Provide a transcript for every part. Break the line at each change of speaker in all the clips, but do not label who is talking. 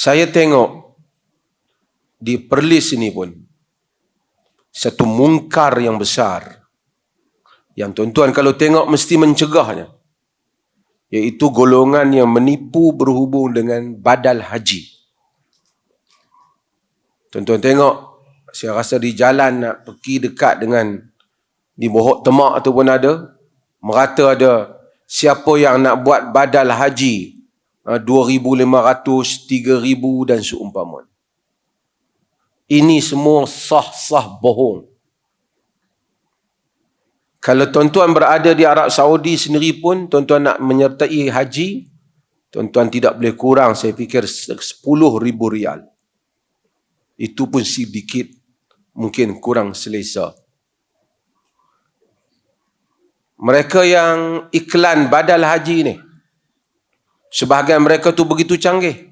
Saya tengok di Perlis ini pun satu mungkar yang besar. Yang tuan-tuan kalau tengok mesti mencegahnya. Iaitu golongan yang menipu berhubung dengan badal haji. Tuan-tuan tengok saya rasa di jalan nak pergi dekat dengan di Bohok Temak tu pun ada. Merata ada siapa yang nak buat badal haji 2,500, 3,000 dan seumpama. Ini semua sah-sah bohong. Kalau tuan-tuan berada di Arab Saudi sendiri pun, tuan-tuan nak menyertai haji, tuan-tuan tidak boleh kurang, saya fikir 10 ribu rial. Itu pun sedikit, mungkin kurang selesa. Mereka yang iklan badal haji ni, sebahagian mereka tu begitu canggih.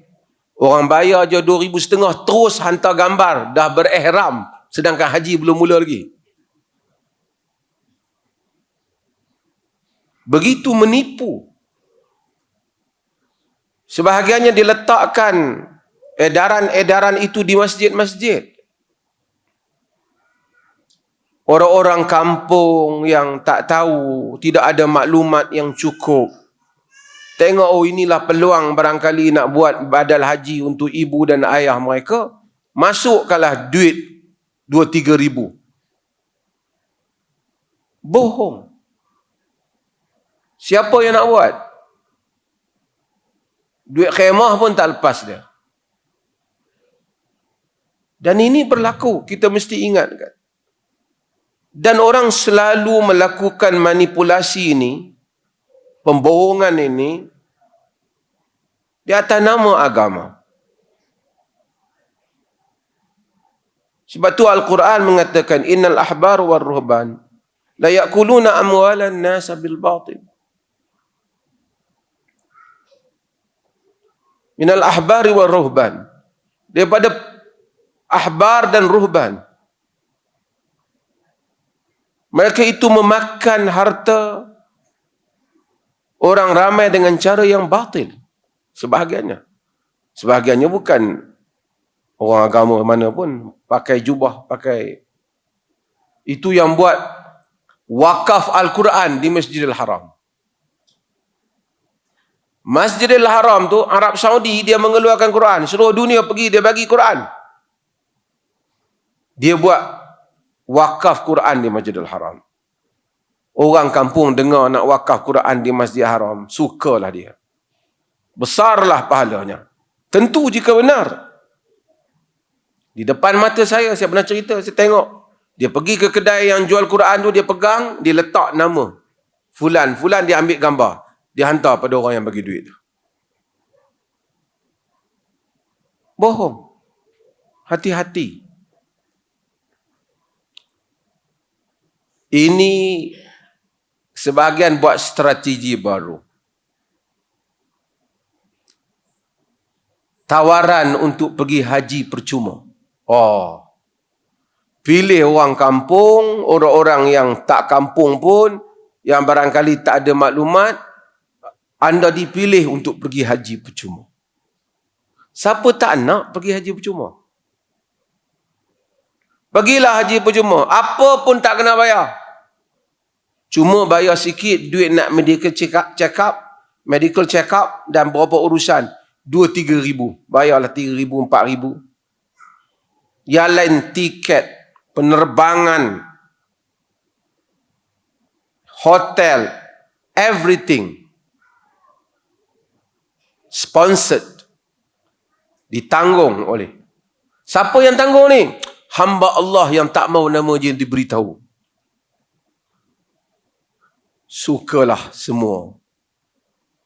Orang bayar je dua ribu setengah terus hantar gambar dah berihram sedangkan haji belum mula lagi. Begitu menipu. Sebahagiannya diletakkan edaran-edaran itu di masjid-masjid. Orang-orang kampung yang tak tahu, tidak ada maklumat yang cukup, Tengok oh inilah peluang barangkali nak buat badal haji untuk ibu dan ayah mereka. Masukkanlah duit 2-3 ribu. Bohong. Siapa yang nak buat? Duit khemah pun tak lepas dia. Dan ini berlaku. Kita mesti ingat kan. Dan orang selalu melakukan manipulasi ini pembohongan ini di atas nama agama. Sebab tu Al-Quran mengatakan innal ahbar war ruhban la yakuluna amwalan nas bil batil. Minal ahbar war ruhban. Daripada ahbar dan ruhban. Mereka itu memakan harta orang ramai dengan cara yang batil. Sebahagiannya. Sebahagiannya bukan orang agama mana pun. Pakai jubah, pakai... Itu yang buat wakaf Al-Quran di Masjidil Haram. Masjidil Haram tu Arab Saudi dia mengeluarkan Quran. Seluruh dunia pergi dia bagi Quran. Dia buat wakaf Quran di Masjidil Haram. Orang kampung dengar nak wakaf Quran di Masjid Haram, sukalah dia. Besarlah pahalanya. Tentu jika benar. Di depan mata saya, saya pernah cerita, saya tengok. Dia pergi ke kedai yang jual Quran tu, dia pegang, dia letak nama. Fulan, Fulan dia ambil gambar. Dia hantar pada orang yang bagi duit tu. Bohong. Hati-hati. Ini Sebahagian buat strategi baru. Tawaran untuk pergi haji percuma. Oh. Pilih orang kampung, orang-orang yang tak kampung pun, yang barangkali tak ada maklumat, anda dipilih untuk pergi haji percuma. Siapa tak nak pergi haji percuma? Pergilah haji percuma. Apa pun tak kena bayar. Cuma bayar sikit duit nak medical check up, check up medical check up dan berapa urusan. 2-3 ribu. Bayarlah 3 ribu, 4 ribu. Yang lain tiket, penerbangan, hotel, everything. Sponsored. Ditanggung oleh. Siapa yang tanggung ni? Hamba Allah yang tak mau nama dia diberitahu sukalah semua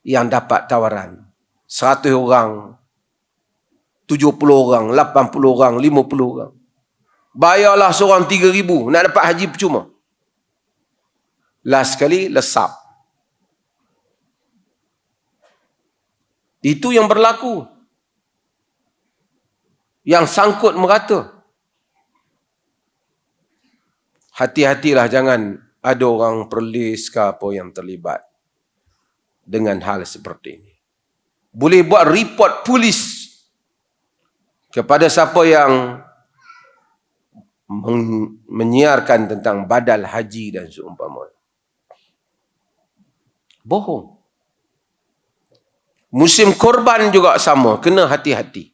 yang dapat tawaran. 100 orang, 70 orang, 80 orang, 50 orang. Bayarlah seorang 3 ribu nak dapat haji percuma. Last sekali, lesap. Itu yang berlaku. Yang sangkut merata. Hati-hatilah jangan ada orang perlis ke apa yang terlibat dengan hal seperti ini. Boleh buat report polis kepada siapa yang menyiarkan tentang badal haji dan seumpama. Bohong. Musim korban juga sama, kena hati-hati.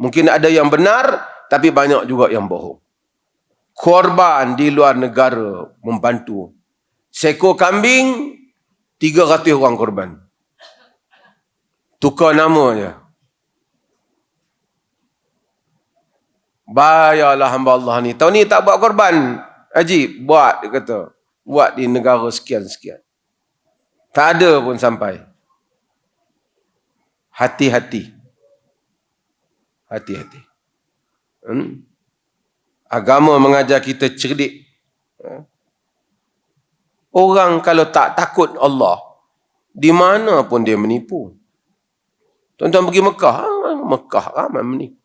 Mungkin ada yang benar, tapi banyak juga yang bohong. Korban di luar negara membantu. Seko kambing, 300 orang korban. Tukar nama je. Bayarlah hamba Allah ni. Tahun ni tak buat korban. Haji, buat dia kata. Buat di negara sekian-sekian. Tak ada pun sampai. Hati-hati. Hati-hati. Hmm? Agama mengajar kita cerdik. Orang kalau tak takut Allah, di mana pun dia menipu. Tuan-tuan pergi Mekah, ah, Mekah ramai menipu.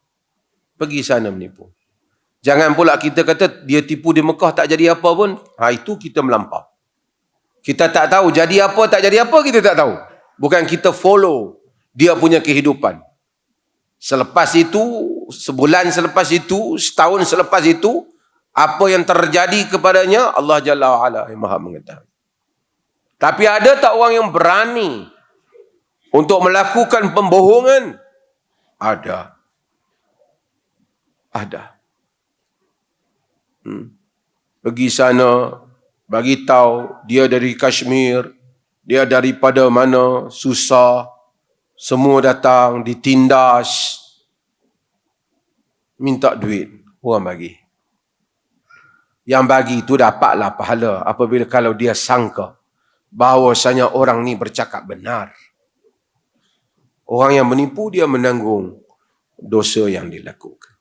Pergi sana menipu. Jangan pula kita kata dia tipu di Mekah tak jadi apa pun. Ha, itu kita melampau. Kita tak tahu jadi apa tak jadi apa kita tak tahu. Bukan kita follow dia punya kehidupan. Selepas itu, sebulan selepas itu, setahun selepas itu, apa yang terjadi kepadanya Allah Jalla wa'ala yang maha mengetahui. Tapi ada tak orang yang berani untuk melakukan pembohongan? Ada. Ada. Hmm. Pergi sana, bagi tahu dia dari Kashmir, dia daripada mana, susah, semua datang, ditindas, minta duit, orang bagi yang bagi itu dapatlah pahala apabila kalau dia sangka bahawasanya orang ni bercakap benar. Orang yang menipu dia menanggung dosa yang dilakukan.